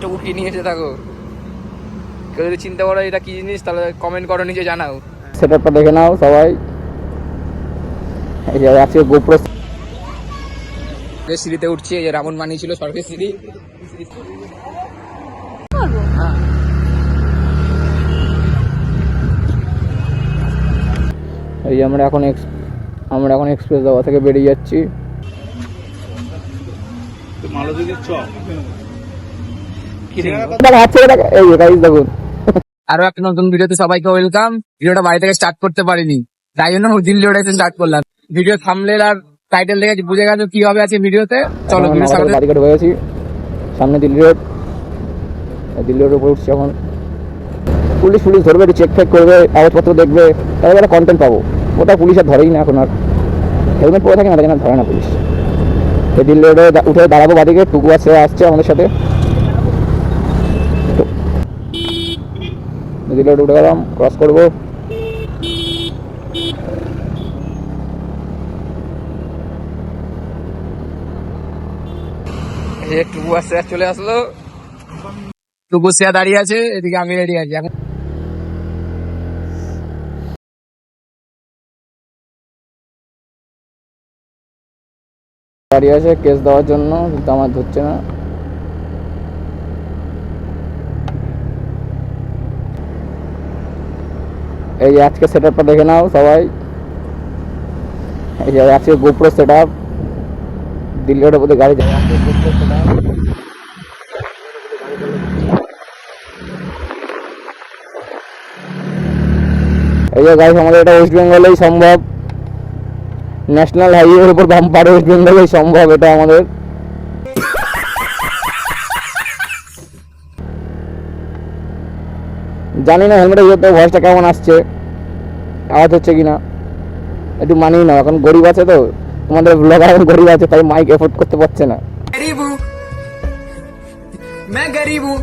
একটা উঠিয়ে নিয়ে এসে থাকো। কেউ যদি চিন্তা করো এটা কি জিনিস তাহলে কমেন্ট করো নিচে জানাও। সেটআপটা দেখে নাও সবাই। এই যে আজকে গোপ্রো সিঁড়িতে উঠছি এই যে রামন বানিয়েছিল সরকারি সিঁড়ি। এই যে আমরা এখন এক্স আমরা এখন এক্সপ্রেস দাওয়া থেকে বেরিয়ে যাচ্ছি। দেখো, হাত ছেড়ে দেখো। এই যে guys দেখুন আরও একটা নতুন ভিডিওতে সবাইকে ওয়েলকাম ভিডিওটা বাড়ি থেকে স্টার্ট করতে পারিনি। তাই জন্য দিল্লিটা স্টার্ট করলাম। ভিডিও থামলে আর টাইটেল দেখে বুঝে গেছো কি হবে আছে ভিডিওতে? চলো ভিডিও সামনে বাড়িঘাট হয়ে গেছি। সামনে দিল্লি রোড দিল্লি রোডের উপর উঠছি এখন। পুলিশ পুলিশ ধরবে একটু চেক ফেক করবে কাগজপত্র দেখবে। তাহলে একটা কন্টেন্ট পাবো। ওটা পুলিশ আর ধরেই না এখন আর। হেলমেট পরে থাকে না তাই জন্য আর ধরে না পুলিশ। এই দিল্লি রোডে উঠে দাঁড়াবো বাদিকে টুকু আছে আসছে আমাদের সাথে। রোডে উঠে গেলাম ক্রস করব। টুকু আসতে চলে আসলো। টুকু সিয়া দাঁড়িয়ে আছে এদিকে আমি রেডি আছি। এখন দাঁড়িয়ে আছে কেস দেওয়ার জন্য কিন্তু আমার ধরছে না। এই আজকে সেট আপটা দেখে নাও সবাই। এই যে আজকে গোপ্রো সেট আপ দিল্লি রোডের গাড়ি যায়। আজকে GoPro setup। এই যে গাড়ি আমাদের এটা ওয়েস্ট বেঙ্গলেই সম্ভব। ন্যাশনাল হাইওয়ের উপর বাম্পার ওয়েস্ট বেঙ্গলেই সম্ভব এটা আমাদের। জানি না হেলমেটের ভিতরে ভয়েসটা কেমন আসছে আওয়াজ হচ্ছে কিনা একটু মানিয়ে নাও এখন গরিব আছে তো তোমাদের ব্লগার এখন গরিব আছে তাই মাইক এফোর্ড করতে পারছে না गरीब हूँ मैं गरीब हूँ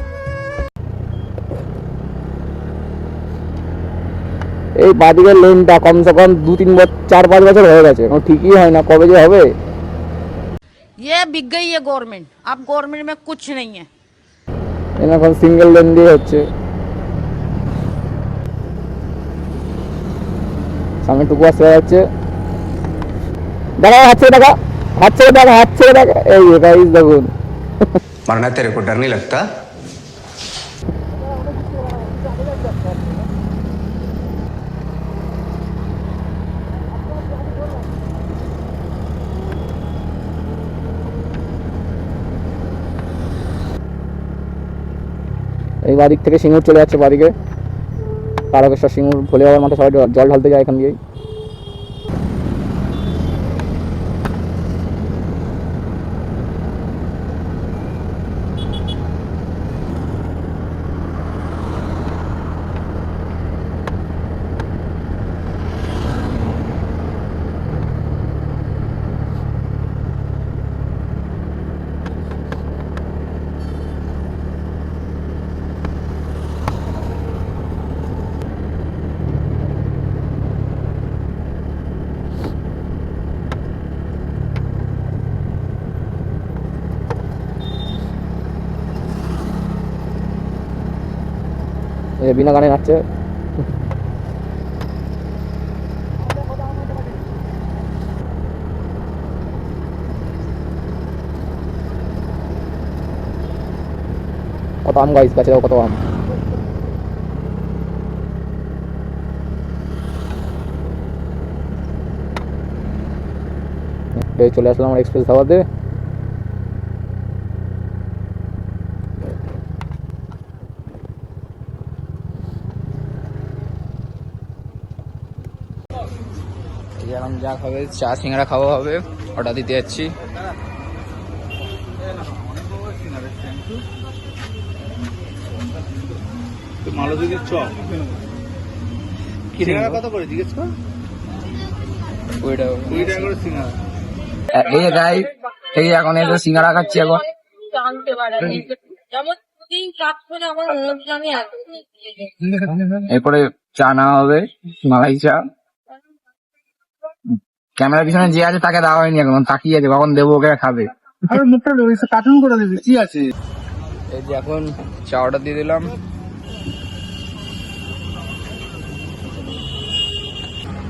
এই বাদিকের লেনটা কমসে কম দু তিন বছর চার পাঁচ বছর হয়ে গেছে এখন ঠিকই হয় না কবে যে হবে ये बिक गई है गवर्नमेंट अब गवर्नमेंट में कुछ नहीं है এখানে এখন সিঙ্গেল লেন দিয়ে হচ্ছে সামনে টুকু আসতে যাচ্ছে দেখা হাত ছেড়ে দেখা হাত ছেড়ে দেখা হাত ছেড়ে দেখা। এই গাইজ দেখুন। মারনা তেরে কো ডর নেই লাগতা? এই বাড়ির থেকে সিংহ চলে যাচ্ছে বাদিকে। তারকেশ্বর সিংহ ভোলে বাবার মাঠে সবাই জল ঢালতে যায় এখান দিয়েই। বিনা গানে নাচছে। কত আম গাইস গাছে কত আম। চলে আসলাম আমার এক্সপ্রেস ধাবাতে এই যে খাবে চা সিঙ্গারা খাওয়া হবে অর্ডার দিতে যাচ্ছি। এই যে গাই এই এখন এসে সিঙ্গারা খাচ্ছি এখন। এরপরে চা নেওয়া হবে মালাই চা। ক্যামেরার পিছনে যে আছে তাকে দেওয়া হয়নি এখন তাকিয়ে আছে কখন দেবো ওকে খাবে। আরে মুখটা কার্টুন করে দিবি কি আছে? এই যে এখন চা অর্ডার দিয়ে দিলাম।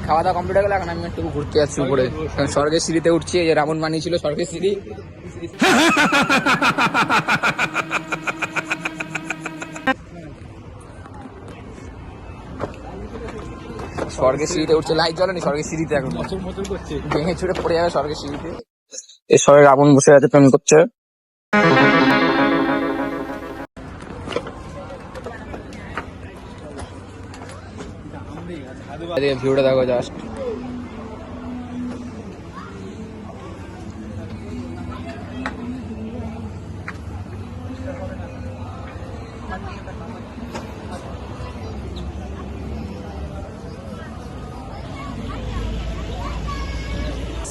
খাওয়া দাওয়া কমপ্লিট হয়ে গেল এখন আমি একটু ঘুরতে যাচ্ছি উপরে। কারণ স্বর্গের সিঁড়িতে উঠছি এই যে রামন বানিয়েছিল স্বর্গের সিঁড়ি। স্বর্গের সিঁড়িতে উঠছে। লাইট জ্বলেনি স্বর্গের সিঁড়িতে এখন। ভেঙে ছুটে পড়ে যাবে স্বর্গের সিঁড়িতে। এই স্বরে রাবণ বসে আছে প্রেম করছে। ভিউটা দেখো জাস্ট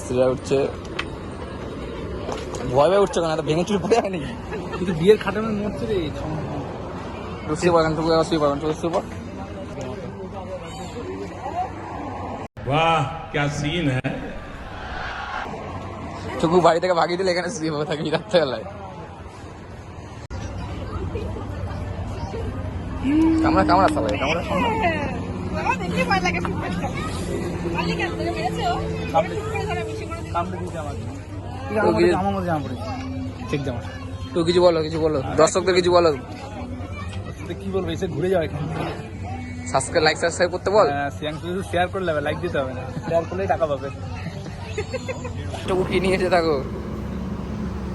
স্ত্রীরা উঠছে ভয় ভয় উঠছে কেন এত ভেঙে চুরি পড়ে যাবে নাকি কিন্তু বিয়ের খাটানো মরছে রে শুয়ে পড়েন টুকু শুয়ে পড়েন টুকু শুয়ে পড় वाह क्या सीन है টুকু বাড়ি থেকে ভাগিয়ে দিলে এখানে শুয়ে পড়ে থাকবি রাত্রেবেলায় কামড়া কামড়া সবাই কামড়া কামড়া কামড়ে দিতে আমার তো কি- আমার মধ্যে জামা পড়েছে ঠিক জামা তো কিছু বলো কিছু বলো দর্শকদের কিছু বলো তো কি বলবো এসে ঘুরে যাও এখানে সাবস্ক্রাইব লাইক সাবস্ক্রাইব করতে বল শুধু শেয়ার করে নেবে লাইক দিতে হবে না শেয়ার করলেই টাকা পাবে টুকু কি নিয়েছে থাকো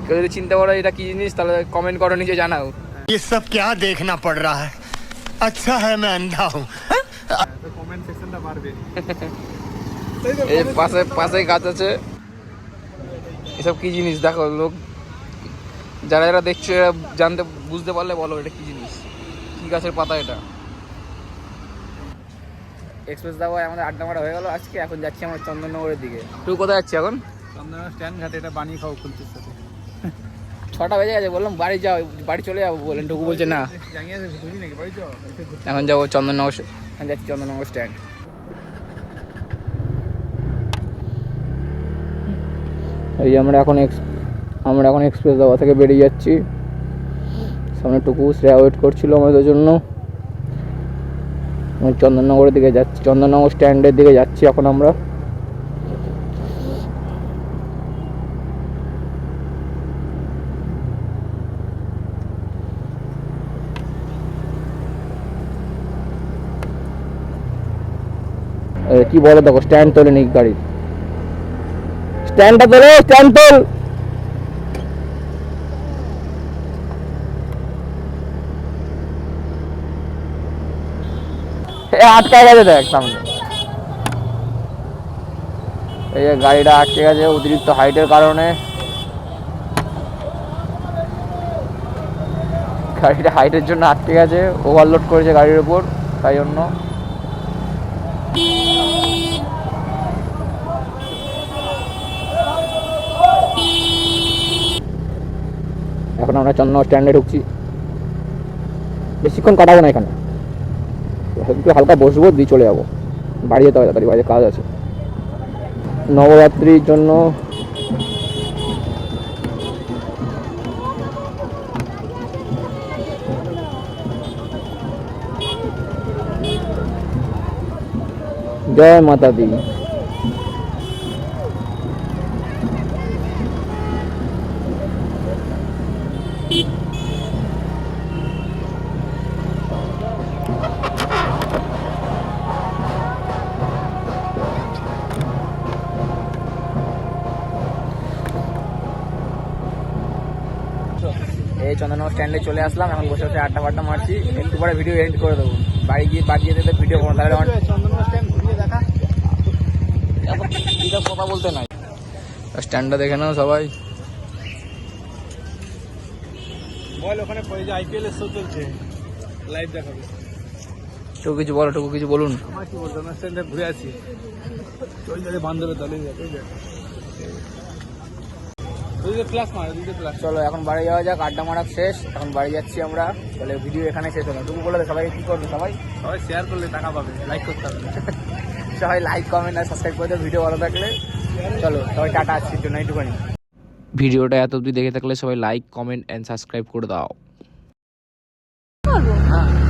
কেউ যদি চিন্তা করো এটা কি জিনিস তাহলে কমেন্ট করো নিজে জানাও ये सब क्या देखना पड़ रहा है अच्छा है मैं अंधा हूँ কমেন্ট সেকশনটা বাড়বে এই পাশে পাশে গাছ আছে এসব কি জিনিস? দেখো লোক যারা যারা দেখছ এরা জানতে বুঝতে পারলে বলো এটা কি জিনিস? কি গাছের পাতা এটা? এক্সপ্রেস দাওয়া আমাদের আড্ডা মারা হয়ে গেল আজকে এখন যাচ্ছি আমরা চন্দননগরের দিকে। তুই কোথায় যাচ্ছি এখন? চন্দনা স্ট্যান্ড ঘাটে এটা বানিয়ে খাও সাথে। ছটা বেজে গেছে বললাম বাড়ি যাও বাড়ি চলে যাব বলেন টুকু বলছে না। এখন যাব চন্দননগর এখন যাচ্ছি চন্দননগর স্ট্যান্ড এই আমরা এখন এক্স আমরা এখন এক্সপ্রেস দাওয়া থেকে বেরিয়ে যাচ্ছি। সামনে টুকু শ্রেয়া ওয়েট করছিল আমাদের জন্য। চন্দননগরের দিকে যাচ্ছি, চন্দননগর স্ট্যান্ডের দিকে যাচ্ছি এখন আমরা। কি বলে দেখো স্ট্যান্ড তোলে নি গাড়ি স্ট্যান্ডটা তোলো স্ট্যান্ড তোল আটকা গেছে দেখ সামনে। এই যে গাড়িটা আটকে গেছে অতিরিক্ত হাইটের কারণে। গাড়িটা হাইটের জন্য আটকে গেছে ওভারলোড করেছে গাড়ির উপর, তাই জন্য এখন আমরা চন্দ্র স্ট্যান্ডে ঢুকছি। বেশিক্ষণ কাটাবো না এখানে। একটু হালকা বসবো, দিয়ে চলে যাব। বাড়ি যেতে হবে তাড়াতাড়ি, বাড়িতে কাজ আছে। নবরাত্রির জন্য জয় মাতা দি চন্দননগর স্ট্যান্ডে চলে আসলাম এখন বসে বসে আড্ডা ফাড্ডা মারছি। একটু পরে ভিডিও এডিট করে দেবো। বাড়ি গিয়ে বাড়ি যেতে যেতে ভিডিও করব তাহলে কথা বলতে নাই। স্ট্যান্ডটা দেখে নাও সবাই। বল ওখানে আইপিএল এর শো চলছে। লাইভ দেখাবে। কিছু বলো টুকু কিছু বলুন। আমার কি বলতো না স্ট্যান্ডে ঘুরে আছি ওই চলো এখন বাড়ি যাওয়া যাক আড্ডা মারা শেষ। এখন বাড়ি যাচ্ছি আমরা। তাহলে ভিডিও এখানে শেষ হলো। তুমি বলে সবাই কি করবে সবাই? সবাই শেয়ার করলে টাকা পাবে লাইক করতে হবে। সবাই লাইক কমেন্ট আর সাবস্ক্রাইব করে ভিডিও ভালো থাকলে। চলো সবাই টাটা আসছি জন্য ভিডিওটা এত অবধি দেখে থাকলে সবাই লাইক কমেন্ট অ্যান্ড সাবস্ক্রাইব করে দাও। হ্যাঁ।